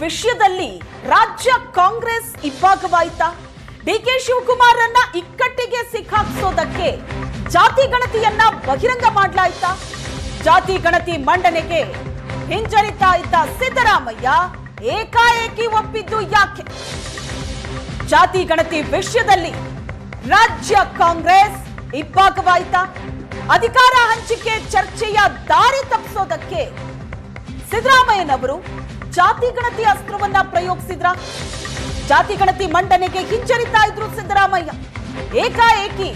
ವಿಷಯದಲ್ಲಿ ರಾಜ್ಯ ಕಾಂಗ್ರೆಸ್ ಇಬ್ಬಾಗವಾಯ್ತಾ ಡಿಕೆ ಅನ್ನ ಇಕ್ಕಟ್ಟಿಗೆ ಸಿಕ್ಕಾಕ್ಸೋದಕ್ಕೆ ಜಾತಿ ಗಣತಿಯನ್ನ ಬಹಿರಂಗ ಮಾಡ್ಲಾಯ್ತಾ. ಜಾತಿ ಗಣತಿ ಮಂಡನೆಗೆ ಹಿಂಜರಿತಾ ಇದ್ದ ಸಿದ್ದರಾಮಯ್ಯ ಏಕಾಏಕಿ ಒಪ್ಪಿದ್ದು ಯಾಕೆ? ಜಾತಿ ಗಣತಿ ವಿಷಯದಲ್ಲಿ ರಾಜ್ಯ ಕಾಂಗ್ರೆಸ್ ಇಬ್ಬಾಗವಾಯ್ತಾ ಅಧಿಕಾರ ಹಂಚಿಕೆ ಚರ್ಚೆಯ ದಾರಿ ತಪ್ಪಿಸೋದಕ್ಕೆ ಸಿದ್ದರಾಮಯ್ಯನವರು ಜಾತಿ ಗಣತಿ ಅಸ್ತ್ರವನ್ನ ಪ್ರಯೋಗಿಸಿದ್ರ? ಜಾತಿ ಗಣತಿ ಮಂಡನೆಗೆ ಹಿಂಜರಿತಾ ಇದ್ರು ಸಿದ್ದರಾಮಯ್ಯ. ಏಕಾಏಕಿ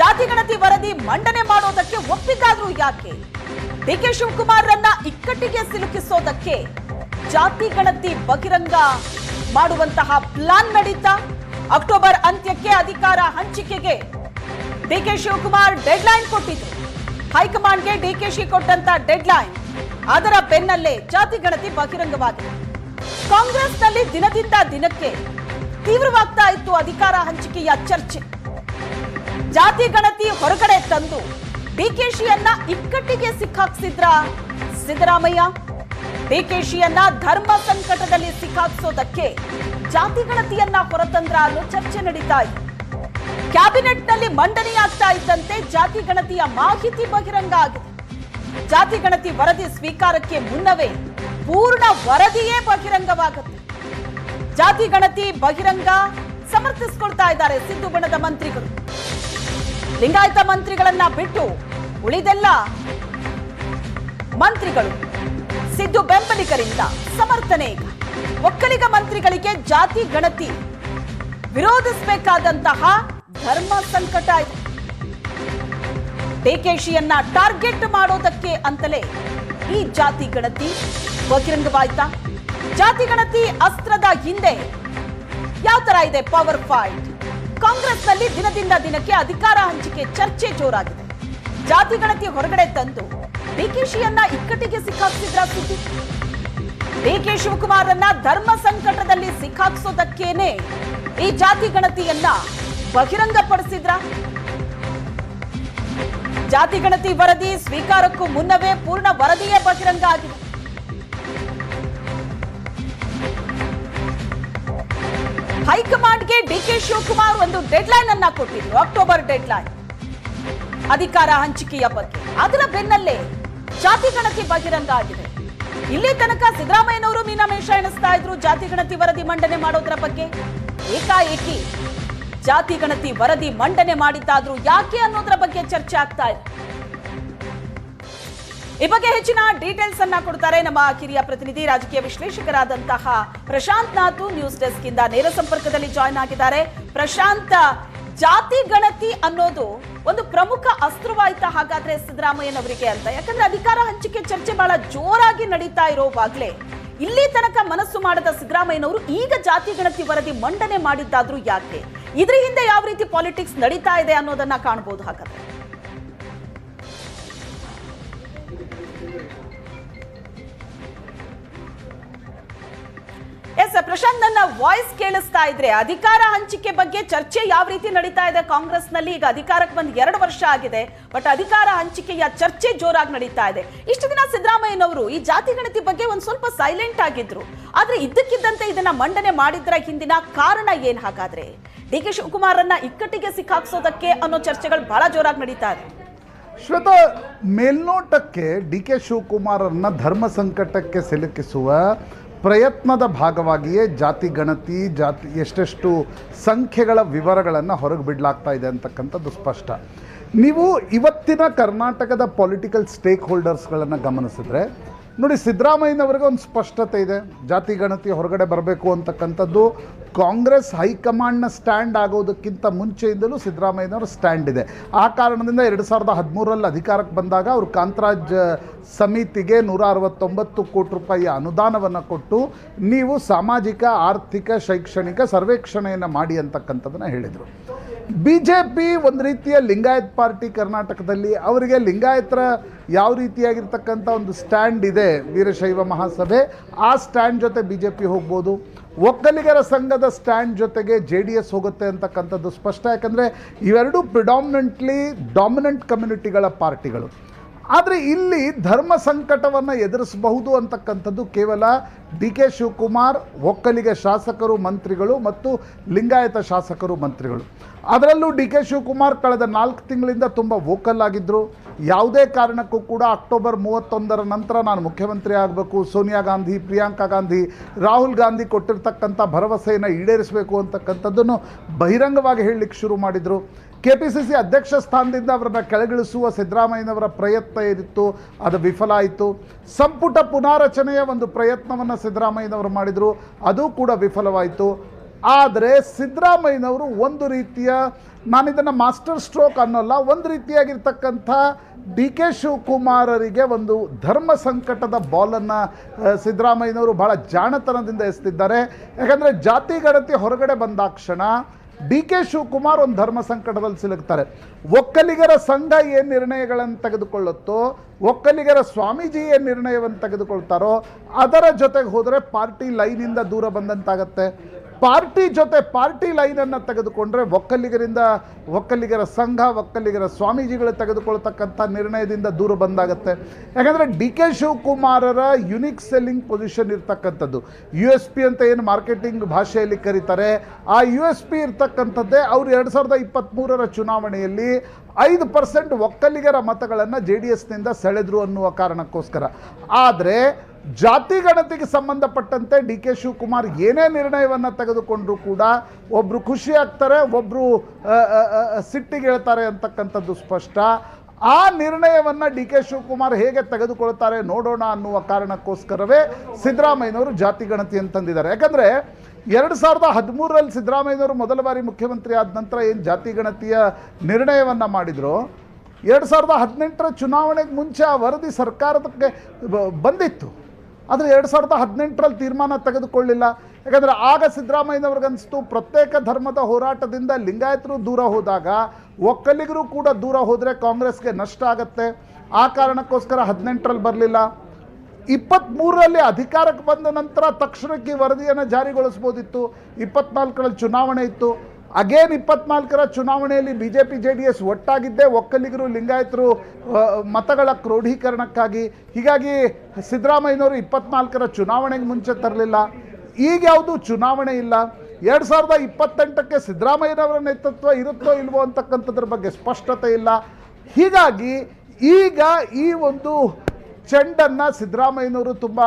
ಜಾತಿ ಗಣತಿ ವರದಿ ಮಂಡನೆ ಮಾಡೋದಕ್ಕೆ ಒಪ್ಪಿದ್ದಾದ್ರು ಯಾಕೆ? ಡಿಕೆ ಶಿವಕುಮಾರ್ರನ್ನ ಇಕ್ಕಟ್ಟಿಗೆ ಸಿಲುಕಿಸೋದಕ್ಕೆ ಜಾತಿ ಗಣತಿ ಬಹಿರಂಗ ಮಾಡುವಂತಹ ಪ್ಲಾನ್ ನಡೀತಾ? ಅಕ್ಟೋಬರ್ ಅಂತ್ಯಕ್ಕೆ ಅಧಿಕಾರ ಹಂಚಿಕೆಗೆ ಡಿಕೆ ಶಿವಕುಮಾರ್ ಡೆಡ್ಲೈನ್ ಕೊಟ್ಟಿದ್ರು. ಹೈಕಮಾಂಡ್ಗೆ ಡಿಕೆಶಿ ಕೊಟ್ಟಂತ ಡೆಡ್ಲೈನ್ ಅದರ ಬೆನ್ನಲ್ಲೇ ಜಾತಿ ಗಣತಿ ಬಹಿರಂಗವಾಗಿದೆ. ಕಾಂಗ್ರೆಸ್ನಲ್ಲಿ ದಿನದಿಂದ ದಿನಕ್ಕೆ ತೀವ್ರವಾಗ್ತಾ ಇತ್ತು ಅಧಿಕಾರ ಹಂಚಿಕೆಯ ಚರ್ಚೆ. ಜಾತಿ ಗಣತಿ ಹೊರಗಡೆ ತಂದು ಡಿಕೆಶಿಯನ್ನ ಇಕ್ಕಟ್ಟಿಗೆ ಸಿಕ್ಕಾಕ್ಸಿದ್ರ ಸಿದ್ದರಾಮಯ್ಯ? ಡಿಕೆಶಿಯನ್ನ ಧರ್ಮ ಸಂಕಟದಲ್ಲಿ ಸಿಕ್ಕಾಕ್ಸೋದಕ್ಕೆ ಜಾತಿ ಗಣತಿಯನ್ನ ಹೊರತಂದ್ರ ಅನ್ನೋ ಚರ್ಚೆ ನಡೀತಾ ಇದೆ. ಕ್ಯಾಬಿನೆಟ್ನಲ್ಲಿ ಮಂಡನೆಯಾಗ್ತಾ ಇದ್ದಂತೆ ಜಾತಿ ಗಣತಿಯ ಮಾಹಿತಿ ಬಹಿರಂಗ ಆಗಿದೆ. ಜಾತಿ ಗಣತಿ ವರದಿ ಸ್ವೀಕಾರಕ್ಕೆ ಮುನ್ನವೇ ಪೂರ್ಣ ವರದಿಯೇ ಬಹಿರಂಗವಾಗುತ್ತೆ. ಜಾತಿ ಗಣತಿ ಬಹಿರಂಗ ಸಮರ್ಥಿಸಿಕೊಳ್ತಾ ಇದ್ದಾರೆ ಸಿದ್ದು ಬಣದ ಮಂತ್ರಿಗಳು. ಲಿಂಗಾಯತ ಮಂತ್ರಿಗಳನ್ನ ಬಿಟ್ಟು ಉಳಿದೆಲ್ಲ ಮಂತ್ರಿಗಳು ಸಿದ್ದು ಬೆಂಬಲಿಗರಿಂದ ಸಮರ್ಥನೆ ಒಕ್ಕಲಿಗ ಮಂತ್ರಿಗಳಿಗೆ ಜಾತಿ ಗಣತಿ ವಿರೋಧಿಸಬೇಕಾದಂತಹ ಧರ್ಮ ಸಂಕಟ ಇದೆ. ಡಿಕೆಶಿಯನ್ನ ಟಾರ್ಗೆಟ್ ಮಾಡೋದಕ್ಕೆ ಅಂತಲೇ ಈ ಜಾತಿ ಗಣತಿ. ಬಹಿರಂಗವಾಯ್ತಾ ಜಾತಿ ಗಣತಿ ಅಸ್ತ್ರದ ಹಿಂದೆ ಯಾವ ತರ ಇದೆ ಪವರ್ ಫೈಟ್ ಕಾಂಗ್ರೆಸ್ನಲ್ಲಿ ದಿನದಿಂದ ದಿನಕ್ಕೆ ಅಧಿಕಾರ ಹಂಚಿಕೆ ಚರ್ಚೆ ಜೋರಾಗಿದೆ. ಜಾತಿ ಗಣತಿ ಹೊರಗಡೆ ತಂದು ಡಿಕೆಶಿಯನ್ನ ಇಕ್ಕಟ್ಟಿಗೆ ಸಿಕ್ಕಾಕ್ಸಿದ್ರ ಸುದ್ದಿ. ಡಿಕೆ ಶಿವಕುಮಾರನ್ನ ಧರ್ಮ ಸಂಕಟದಲ್ಲಿ ಸಿಕ್ಕಾಕ್ಸೋದಕ್ಕೇನೆ ಈ ಜಾತಿ ಗಣತಿಯನ್ನ ಬಹಿರಂಗಪಡಿಸಿದ್ರ? ಜಾತಿ ಗಣತಿ ವರದಿ ಸ್ವೀಕಾರಕ್ಕೂ ಮುನ್ನವೇ ಪೂರ್ಣ ವರದಿಯೇ ಬಹಿರಂಗ ಆಗಿದೆ. ಹೈಕಮಾಂಡ್ಗೆ ಡಿಕೆ ಶಿವಕುಮಾರ್ ಒಂದು ಡೆಡ್ಲೈನ್ ಅನ್ನ ಕೊಟ್ಟಿದ್ರು, ಅಕ್ಟೋಬರ್ ಡೆಡ್ಲೈನ್ ಅಧಿಕಾರ ಹಂಚಿಕೆಯ ಬಗ್ಗೆ. ಅದರ ಬೆನ್ನಲ್ಲೇ ಜಾತಿ ಗಣತಿ ಬಹಿರಂಗ ಆಗಿದೆ. ಇಲ್ಲಿ ತನಕ ಸಿದ್ದರಾಮಯ್ಯನವರು ಮೀನಾಮೇಷ ಎಣಿಸ್ತಾ ಇದ್ರು ಜಾತಿ ಗಣತಿ ವರದಿ ಮಂಡನೆ ಮಾಡೋದ್ರ ಬಗ್ಗೆ. ಏಕಾಏಕಿ ಜಾತಿ ಗಣತಿ ವರದಿ ಮಂಡನೆ ಮಾಡಿದ್ದಾದ್ರೂ ಯಾಕೆ ಅನ್ನೋದ್ರ ಬಗ್ಗೆ ಚರ್ಚೆ ಆಗ್ತಾ ಇದೆ. ಈ ಬಗ್ಗೆ ಹೆಚ್ಚಿನ ಡೀಟೇಲ್ಸ್ ಅನ್ನ ಕೊಡ್ತಾರೆ ನಮ್ಮ ಕಿರಿಯ ಪ್ರತಿನಿಧಿ, ರಾಜಕೀಯ ವಿಶ್ಲೇಷಕರಾದಂತಹ ಪ್ರಶಾಂತ್ ನಾಥು ನ್ಯೂಸ್ ಡೆಸ್ಕ್ ಇಂದ ನೇರ ಸಂಪರ್ಕದಲ್ಲಿ ಜಾಯ್ನ್ ಆಗಿದ್ದಾರೆ. ಪ್ರಶಾಂತ್, ಜಾತಿ ಗಣತಿ ಅನ್ನೋದು ಒಂದು ಪ್ರಮುಖ ಅಸ್ತ್ರವಾಯ್ತಾ ಹಾಗಾದ್ರೆ ಸಿದ್ದರಾಮಯ್ಯನವರಿಗೆ ಅಂತ. ಯಾಕಂದ್ರೆ ಅಧಿಕಾರ ಹಂಚಿಕೆ ಚರ್ಚೆ ಬಹಳ ಜೋರಾಗಿ ನಡೀತಾ ಇರೋವಾಗ್ಲೇ ಇಲ್ಲಿ ತನಕ ಮನಸ್ಸು ಮಾಡದ ಸಿದ್ದರಾಮಯ್ಯನವರು ಈಗ ಜಾತಿ ಗಣತಿ ವರದಿ ಮಂಡನೆ ಮಾಡಿದ್ದಾದ್ರೂ ಯಾಕೆ? ಇದರ ಹಿಂದೆ ಯಾವ ರೀತಿ ಪಾಲಿಟಿಕ್ಸ್ ನಡೀತಾ ಇದೆ ಅನ್ನೋದನ್ನ ಕಾಣಬಹುದು ಹಾಗಾದ್ರೆ. ಪ್ರಶಾಂತ್ ನನ್ನ ವಾಯ್ಸ್ ಕೇಳಿಸ್ತಾ ಇದ್ರೆ ಅಧಿಕಾರ ಹಂಚಿಕೆ ಬಗ್ಗೆ ಚರ್ಚೆ ಯಾವ ರೀತಿ ನಡೀತಾ ಇದೆ ಕಾಂಗ್ರೆಸ್ನಲ್ಲಿ? ಈಗ ಅಧಿಕಾರಕ್ಕೆ ಬಂದ್ ಎರಡು ವರ್ಷ ಆಗಿದೆ, ಬಟ್ ಅಧಿಕಾರ ಹಂಚಿಕೆಯ ಚರ್ಚೆ ಜೋರಾಗಿ ನಡೀತಾ ಇದೆ. ಇಷ್ಟು ದಿನ ಸಿದ್ದರಾಮಯ್ಯನವರು ಈ ಜಾತಿ ಗಣತಿ ಬಗ್ಗೆ ಒಂದು ಸ್ವಲ್ಪ ಸೈಲೆಂಟ್ ಆಗಿದ್ರು. ಆದ್ರೆ ಇದ್ದಕ್ಕಿದ್ದಂತೆ ಇದನ್ನ ಮಂಡನೆ ಮಾಡಿದ್ರ ಹಿಂದಿನ ಕಾರಣ ಏನ್ ಹಾಗಾದ್ರೆ? ಡಿ ಕೆ ಶಿವಕುಮಾರನ್ನ ಇಕ್ಕಟ್ಟಿಗೆ ಸಿಕ್ಕಾಕ್ಸೋದಕ್ಕೆ ಅನ್ನೋ ಚರ್ಚೆಗಳು ಬಹಳ ಜೋರಾಗಿ ನಡೀತಾ ಇದೆ. ಶ್ವೇತಾ, ಮೇಲ್ನೋಟಕ್ಕೆ ಡಿ ಕೆ ಶಿವಕುಮಾರನ್ನ ಧರ್ಮ ಸಂಕಟಕ್ಕೆ ಸಿಲುಕಿಸುವ ಪ್ರಯತ್ನದ ಭಾಗವಾಗಿಯೇ ಜಾತಿ ಗಣತಿ, ಜಾತಿ ಎಷ್ಟೆಷ್ಟು ಸಂಖ್ಯೆಗಳ ವಿವರಗಳನ್ನು ಹೊರಗೆ ಬಿಡಲಾಗ್ತಾ ಇದೆ ಅಂತಕ್ಕಂಥದ್ದು ಸ್ಪಷ್ಟ. ನೀವು ಇವತ್ತಿನ ಕರ್ನಾಟಕದ ಪೊಲಿಟಿಕಲ್ ಸ್ಟೇಕ್ ಹೋಲ್ಡರ್ಸ್ಗಳನ್ನು ಗಮನಿಸಿದ್ರೆ ನೋಡಿ, ಸಿದ್ದರಾಮಯ್ಯನವ್ರಿಗೆ ಒಂದು ಸ್ಪಷ್ಟತೆ ಇದೆ. ಜಾತಿ ಗಣತಿ ಹೊರಗಡೆ ಬರಬೇಕು ಅಂತಕ್ಕಂಥದ್ದು ಕಾಂಗ್ರೆಸ್ ಹೈಕಮಾಂಡ್ನ ಸ್ಟ್ಯಾಂಡ್ ಆಗೋದಕ್ಕಿಂತ ಮುಂಚೆಯಿಂದಲೂ ಸಿದ್ದರಾಮಯ್ಯನವರ ಸ್ಟ್ಯಾಂಡ್ ಇದೆ. ಆ ಕಾರಣದಿಂದ ಎರಡು ಸಾವಿರದ ಹದಿಮೂರರಲ್ಲಿ ಅಧಿಕಾರಕ್ಕೆ ಬಂದಾಗ ಅವರು ಕಾಂತರಾಜ್ ಸಮಿತಿಗೆ ನೂರ ಅರವತ್ತೊಂಬತ್ತು ಕೋಟಿ ರೂಪಾಯಿ ಅನುದಾನವನ್ನು ಕೊಟ್ಟು ನೀವು ಸಾಮಾಜಿಕ, ಆರ್ಥಿಕ, ಶೈಕ್ಷಣಿಕ ಸರ್ವೇಕ್ಷಣೆಯನ್ನು ಮಾಡಿ ಅಂತಕ್ಕಂಥದ್ದನ್ನು ಹೇಳಿದರು. ಬಿ ಜೆ ಪಿ ಒಂದು ರೀತಿಯ ಲಿಂಗಾಯತ್ ಪಾರ್ಟಿ ಕರ್ನಾಟಕದಲ್ಲಿ ಅವರಿಗೆ ಲಿಂಗಾಯತರ ಯಾವ ರೀತಿಯಾಗಿರ್ತಕ್ಕಂಥ ಒಂದು ಸ್ಟ್ಯಾಂಡ್ ಇದೆ ವೀರಶೈವ ಮಹಾಸಭೆ, ಆ ಸ್ಟ್ಯಾಂಡ್ ಜೊತೆ ಬಿ ಜೆ ಪಿ ಹೋಗ್ಬೋದು. ಒಕ್ಕಲಿಗರ ಸಂಘದ ಸ್ಟ್ಯಾಂಡ್ ಜೊತೆಗೆ ಜೆ ಡಿ ಎಸ್ ಹೋಗುತ್ತೆ ಅಂತಕ್ಕಂಥದ್ದು ಸ್ಪಷ್ಟ, ಯಾಕಂದರೆ ಇವೆರಡೂ ಪ್ರಿಡಾಮಿನೆಂಟ್ಲಿ ಡಾಮಿನೆಂಟ್ ಕಮ್ಯುನಿಟಿಗಳ ಪಾರ್ಟಿಗಳು. ಆದರೆ ಇಲ್ಲಿ ಧರ್ಮ ಸಂಕಟವನ್ನು ಎದುರಿಸಬಹುದು ಅಂತಕ್ಕಂಥದ್ದು ಕೇವಲ ಡಿ ಕೆ ಶಿವಕುಮಾರ್, ಒಕ್ಕಲಿಗ ಶಾಸಕರು, ಮಂತ್ರಿಗಳು ಮತ್ತು ಲಿಂಗಾಯತ ಶಾಸಕರು, ಮಂತ್ರಿಗಳು. ಅದರಲ್ಲೂ ಡಿ ಕೆ ಶಿವಕುಮಾರ್ ಕಳೆದ ನಾಲ್ಕು ತಿಂಗಳಿಂದ ತುಂಬ ವೋಕಲ್ ಆಗಿದ್ದರು ಯಾವುದೇ ಕಾರಣಕ್ಕೂ ಕೂಡ ಅಕ್ಟೋಬರ್ ಮೂವತ್ತೊಂದರ ನಂತರ ನಾನು ಮುಖ್ಯಮಂತ್ರಿ ಆಗಬೇಕು, ಸೋನಿಯಾ ಗಾಂಧಿ, ಪ್ರಿಯಾಂಕಾ ಗಾಂಧಿ, ರಾಹುಲ್ ಗಾಂಧಿ ಕೊಟ್ಟಿರ್ತಕ್ಕಂಥ ಭರವಸೆಯನ್ನು ಈಡೇರಿಸಬೇಕು ಅಂತಕ್ಕಂಥದ್ದನ್ನು ಬಹಿರಂಗವಾಗಿ ಹೇಳಲಿಕ್ಕೆ ಶುರು ಮಾಡಿದರು. ಕೆ ಪಿ ಸಿ ಸಿ ಅಧ್ಯಕ್ಷ ಸ್ಥಾನದಿಂದ ಅವರನ್ನು ಕೆಳಗಿಳಿಸುವ ಸಿದ್ದರಾಮಯ್ಯನವರ ಪ್ರಯತ್ನ ಏನಿತ್ತು, ಅದು ವಿಫಲ ಆಯಿತು. ಸಂಪುಟ ಪುನಾರಚನೆಯ ಒಂದು ಪ್ರಯತ್ನವನ್ನು ಸಿದ್ದರಾಮಯ್ಯನವರು ಮಾಡಿದರು, ಅದು ಕೂಡ ವಿಫಲವಾಯಿತು. ಆದರೆ ಸಿದ್ದರಾಮಯ್ಯನವರು ಒಂದು ರೀತಿಯ, ನಾನಿದನ್ನು ಮಾಸ್ಟರ್ ಸ್ಟ್ರೋಕ್ ಅನ್ನೋಲ್ಲ, ಒಂದು ರೀತಿಯಾಗಿರ್ತಕ್ಕಂಥ ಡಿ ಕೆ ಶಿವಕುಮಾರರಿಗೆ ಒಂದು ಧರ್ಮ ಸಂಕಟದ ಬಾಲನ್ನು ಸಿದ್ದರಾಮಯ್ಯನವರು ಭಾಳ ಜಾಣತನದಿಂದ ಎಸ್ತಿದ್ದಾರೆ ಯಾಕಂದರೆ ಜಾತಿ ಗಣತಿ ಹೊರಗಡೆ ಬಂದಾಕ್ಷಣ ಡಿ ಕೆ ಶಿವಕುಮಾರ್ ಒಂದು ಧರ್ಮ ಸಂಕಟದಲ್ಲಿ ಸಿಲುಕ್ತಾರೆ. ಒಕ್ಕಲಿಗರ ಸಂಘ ಏನು ನಿರ್ಣಯಗಳನ್ನು ತೆಗೆದುಕೊಳ್ಳುತ್ತೋ, ಒಕ್ಕಲಿಗರ ಸ್ವಾಮೀಜಿ ಏನು ನಿರ್ಣಯವನ್ನು ತೆಗೆದುಕೊಳ್ತಾರೋ ಅದರ ಜೊತೆಗೆ ಹೋದರೆ ಪಾರ್ಟಿ ಲೈನಿಂದ ದೂರ ಬಂದಂತಾಗತ್ತೆ. ಪಾರ್ಟಿ ಜೊತೆ ಪಾರ್ಟಿ ಲೈನನ್ನು ತೆಗೆದುಕೊಂಡ್ರೆ ಒಕ್ಕಲಿಗರಿಂದ ಒಕ್ಕಲಿಗರ ಸಂಘ, ಒಕ್ಕಲಿಗರ ಸ್ವಾಮೀಜಿಗಳು ತೆಗೆದುಕೊಳ್ತಕ್ಕಂಥ ನಿರ್ಣಯದಿಂದ ದೂರ ಬಂದಾಗತ್ತೆ. ಯಾಕಂದರೆ ಡಿ ಕೆ ಶಿವಕುಮಾರರ ಯುನಿಕ್ ಸೆಲ್ಲಿಂಗ್ ಪೊಸಿಷನ್ ಇರ್ತಕ್ಕಂಥದ್ದು. ಯು ಎಸ್ ಪಿ ಅಂತ ಏನು ಮಾರ್ಕೆಟಿಂಗ್ ಭಾಷೆಯಲ್ಲಿ ಕರೀತಾರೆ, ಆ ಯು ಎಸ್ ಪಿ ಇರ್ತಕ್ಕಂಥದ್ದೇ ಅವರು ಎರಡು ಸಾವಿರದ ಇಪ್ಪತ್ತ್ಮೂರರ ಚುನಾವಣೆಯಲ್ಲಿ ಐದು ಪರ್ಸೆಂಟ್ ಒಕ್ಕಲಿಗರ ಮತಗಳನ್ನು ಜೆ ಡಿ ಎಸ್ನಿಂದ ಸೆಳೆದ್ರು ಅನ್ನುವ ಕಾರಣಕ್ಕೋಸ್ಕರ. ಆದರೆ ಜಾತಿ ಗಣತಿಗೆ ಸಂಬಂಧಪಟ್ಟಂತೆ ಡಿ ಕೆ ಶಿವಕುಮಾರ್ ಏನೇ ನಿರ್ಣಯವನ್ನು ತೆಗೆದುಕೊಂಡರೂ ಕೂಡ ಒಬ್ಬರು ಖುಷಿ ಆಗ್ತಾರೆ ಒಬ್ಬರು ಸಿಟ್ಟಿಗೆ ಹೇಳ್ತಾರೆ ಅಂತಕ್ಕಂಥದ್ದು ಸ್ಪಷ್ಟ. ಆ ನಿರ್ಣಯವನ್ನು ಡಿ ಕೆ ಶಿವಕುಮಾರ್ ಹೇಗೆ ತೆಗೆದುಕೊಳ್ತಾರೆ ನೋಡೋಣ ಅನ್ನುವ ಕಾರಣಕ್ಕೋಸ್ಕರವೇ ಸಿದ್ದರಾಮಯ್ಯನವರು ಜಾತಿ ಗಣತಿ ಅಂತಂದಿದ್ದಾರೆ ಯಾಕಂದರೆ ಎರಡು ಸಾವಿರದ ಹದಿಮೂರರಲ್ಲಿ ಸಿದ್ದರಾಮಯ್ಯನವರು ಮೊದಲ ಬಾರಿ ಮುಖ್ಯಮಂತ್ರಿ ಆದ ನಂತರ ಏನು ಜಾತಿ ಗಣತಿಯ ನಿರ್ಣಯವನ್ನು ಮಾಡಿದರು? ಎರಡು ಸಾವಿರದ ಹದಿನೆಂಟರ ಚುನಾವಣೆಗೆ ಮುಂಚೆ ಆ ವರದಿ ಸರ್ಕಾರದಕ್ಕೆ ಬಂದಿತ್ತು. ಆದರೆ ಎರಡು ಸಾವಿರದ ಹದಿನೆಂಟರಲ್ಲಿ ತೀರ್ಮಾನ ತೆಗೆದುಕೊಳ್ಳಿಲ್ಲ. ಯಾಕಂದರೆ ಆಗ ಸಿದ್ದರಾಮಯ್ಯನವ್ರಿಗನ್ನಿಸ್ತು ಪ್ರತ್ಯೇಕ ಧರ್ಮದ ಹೋರಾಟದಿಂದ ಲಿಂಗಾಯತರು ದೂರ ಹೋದಾಗ ಒಕ್ಕಲಿಗರು ಕೂಡ ದೂರ ಹೋದರೆ ಕಾಂಗ್ರೆಸ್ಗೆ ನಷ್ಟ ಆಗತ್ತೆ. ಆ ಕಾರಣಕ್ಕೋಸ್ಕರ ಹದಿನೆಂಟರಲ್ಲಿ ಬರಲಿಲ್ಲ. ಇಪ್ಪತ್ತ್ಮೂರರಲ್ಲಿ ಅಧಿಕಾರಕ್ಕೆ ಬಂದ ನಂತರ ತಕ್ಷಣಕ್ಕೆ ವರದಿಯನ್ನು ಜಾರಿಗೊಳಿಸ್ಬೋದಿತ್ತು. ಇಪ್ಪತ್ನಾಲ್ಕರಲ್ಲಿ ಚುನಾವಣೆ ಇತ್ತು. ಅಗೇನ್ ಇಪ್ಪತ್ನಾಲ್ಕರ ಚುನಾವಣೆಯಲ್ಲಿ B J P J D S ಒಟ್ಟಾಗಿದ್ದೇ ಒಕ್ಕಲಿಗರು, ಲಿಂಗಾಯತರು ಮತಗಳ ಕ್ರೋಢೀಕರಣಕ್ಕಾಗಿ. ಹೀಗಾಗಿ ಸಿದ್ದರಾಮಯ್ಯನವರು ಇಪ್ಪತ್ನಾಲ್ಕರ ಚುನಾವಣೆಗೆ ಮುಂಚೆ ತರಲಿಲ್ಲ. ಈಗ ಯಾವುದು ಚುನಾವಣೆ ಇಲ್ಲ. ಎರಡು ಸಾವಿರದ ಇಪ್ಪತ್ತೆಂಟಕ್ಕೆ ಸಿದ್ದರಾಮಯ್ಯನವರ ನೇತೃತ್ವ ಇರುತ್ತೋ ಇಲ್ವೋ ಅಂತಕ್ಕಂಥದ್ರ ಬಗ್ಗೆ ಸ್ಪಷ್ಟತೆ ಇಲ್ಲ. ಹೀಗಾಗಿ ಈಗ ಈ ಒಂದು ಚೆಂಡನ್ನು ಸಿದ್ದರಾಮಯ್ಯನವರು ತುಂಬ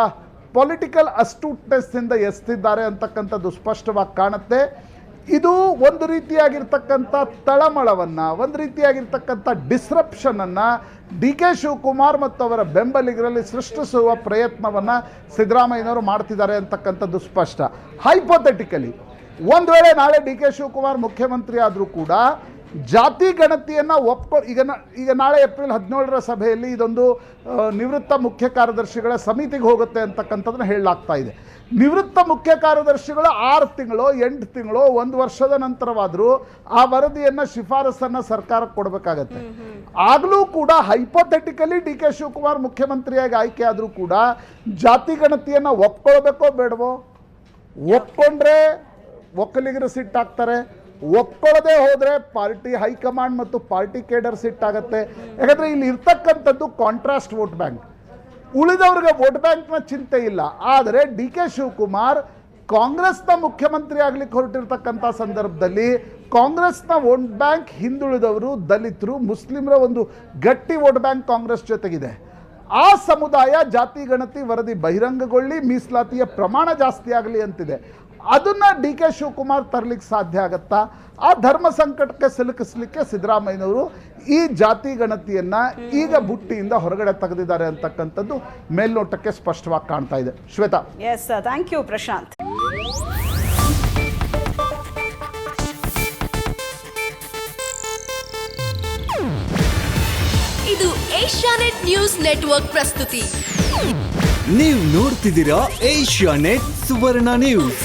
ಪೊಲಿಟಿಕಲ್ ಅಸ್ಟೂಟ್ನೆಸ್ಸಿಂದ ಎಸ್ತಿದ್ದಾರೆ ಅಂತಕ್ಕಂಥದ್ದು ಸ್ಪಷ್ಟವಾಗಿ ಕಾಣುತ್ತೆ. ಇದು ಒಂದು ರೀತಿಯಾಗಿರ್ತಕ್ಕಂಥ ತಳಮಳವನ್ನು, ಒಂದು ರೀತಿಯಾಗಿರ್ತಕ್ಕಂಥ ಡಿಸ್ರಪ್ಷನನ್ನು ಡಿ ಕೆ ಶಿವಕುಮಾರ್ ಮತ್ತು ಅವರ ಬೆಂಬಲಿಗರಲ್ಲಿ ಸೃಷ್ಟಿಸುವ ಪ್ರಯತ್ನವನ್ನು ಸಿದ್ದರಾಮಯ್ಯನವರು ಮಾಡ್ತಿದ್ದಾರೆ ಅಂತಕ್ಕಂಥದ್ದು ಸ್ಪಷ್ಟ. ಹೈಪೋಥೆಟಿಕಲಿ ಒಂದು ವೇಳೆ ನಾಳೆ ಡಿ ಕೆ ಶಿವಕುಮಾರ್ ಮುಖ್ಯಮಂತ್ರಿ ಆದರೂ ಕೂಡ ಜಾತಿ ಗಣತಿಯನ್ನು ಒಪ್ಕೊ, ಈಗ ಈಗ ನಾಳೆ ಏಪ್ರಿಲ್ ಹದಿನೇಳರ ಸಭೆಯಲ್ಲಿ ಇದೊಂದು ನಿವೃತ್ತ ಮುಖ್ಯ ಕಾರ್ಯದರ್ಶಿಗಳ ಸಮಿತಿಗೆ ಹೋಗುತ್ತೆ ಅಂತಕ್ಕಂಥದ್ದನ್ನ ಹೇಳಲಾಗ್ತಾ ಇದೆ. ನಿವೃತ್ತ ಮುಖ್ಯ ಕಾರ್ಯದರ್ಶಿಗಳು ಆರು ತಿಂಗಳು, ಎಂಟು ತಿಂಗಳು, ಒಂದು ವರ್ಷದ ನಂತರವಾದರೂ ಆ ವರದಿಯನ್ನು ಶಿಫಾರಸನ್ನು ಸರ್ಕಾರಕ್ಕೆ ಕೊಡಬೇಕಾಗತ್ತೆ. ಆಗಲೂ ಕೂಡ ಹೈಪೋಥೆಟಿಕಲಿ ಡಿ ಕೆ ಶಿವಕುಮಾರ್ ಮುಖ್ಯಮಂತ್ರಿಯಾಗಿ ಆಯ್ಕೆ ಆದರೂ ಕೂಡ ಜಾತಿ ಗಣತಿಯನ್ನು ಒಪ್ಕೊಳ್ಬೇಕೋ ಬೇಡವೋ? ಒಪ್ಕೊಂಡ್ರೆ ಒಕ್ಕಲಿಗರು ಸಿಟ್ಟಾಗ್ತಾರೆ. ಒಪ್ಕೊಳ್ಳದೆ ಹೋದರೆ ಪಾರ್ಟಿ ಹೈಕಮಾಂಡ್ ಮತ್ತು ಪಾರ್ಟಿ ಕೇಡರ್ ಸಿಟ್ಟಾಗತ್ತೆ ಯಾಕಂದರೆ ಇಲ್ಲಿ ಇರ್ತಕ್ಕಂಥದ್ದು ಕಾಂಟ್ರಾಸ್ಟ್ ವೋಟ್ ಬ್ಯಾಂಕ್ ಉಳಿದವ್ರಿಗೆ ವೋಟ್ ಬ್ಯಾಂಕ್ನ ಚಿಂತೆ ಇಲ್ಲ. ಆದರೆ ಡಿ ಕೆ ಶಿವಕುಮಾರ್ ಕಾಂಗ್ರೆಸ್ನ ಮುಖ್ಯಮಂತ್ರಿ ಆಗ್ಲಿಕ್ಕೆ ಹೊರಟಿರ್ತಕ್ಕಂಥ ಸಂದರ್ಭದಲ್ಲಿ ಕಾಂಗ್ರೆಸ್ನ ವೋಟ್ ಬ್ಯಾಂಕ್ ಹಿಂದುಳಿದವರು, ದಲಿತರು, ಮುಸ್ಲಿಮರ ಒಂದು ಗಟ್ಟಿ ವೋಟ್ ಬ್ಯಾಂಕ್ ಕಾಂಗ್ರೆಸ್ ಜೊತೆಗಿದೆ. ಆ ಸಮುದಾಯ ಜಾತಿ ಗಣತಿ ವರದಿ ಬಹಿರಂಗಗೊಳ್ಳಿ, ಮೀಸಲಾತಿಯ ಪ್ರಮಾಣ ಜಾಸ್ತಿ ಆಗಲಿ ಅಂತಿದೆ. ಅದನ್ನ ಡಿ ಕೆ ಶಿವಕುಮಾರ್ ತರಲಿಕ್ಕೆ ಸಾಧ್ಯ ಆಗತ್ತಾ? ಆ ಧರ್ಮ ಸಂಕಟಕ್ಕೆ ಸಿಲುಕಿಸ್ಲಿಕ್ಕೆ ಸಿದ್ದರಾಮಯ್ಯನವರು ಈ ಜಾತಿ ಗಣತಿಯನ್ನ ಈಗ ಬುಟ್ಟಿಯಿಂದ ಹೊರಗಡೆ ತೆಗೆದಿದ್ದಾರೆ ಅಂತಕ್ಕಂಥದ್ದು ಮೇಲ್ನೋಟಕ್ಕೆ ಸ್ಪಷ್ಟವಾಗಿ ಕಾಣ್ತಾ ಇದೆ. Shweta. Yes thank you Prashanth ಇದು ಏಷ್ಯಾನೆಟ್ ನ್ಯೂಸ್ ನೆಟ್ವರ್ಕ್ ಪ್ರಸ್ತುತಿ. ನೀವು ನೋಡ್ತಿದ್ದೀರಾ ಏಷ್ಯಾನೆಟ್ ಸುವರ್ಣ ನ್ಯೂಸ್.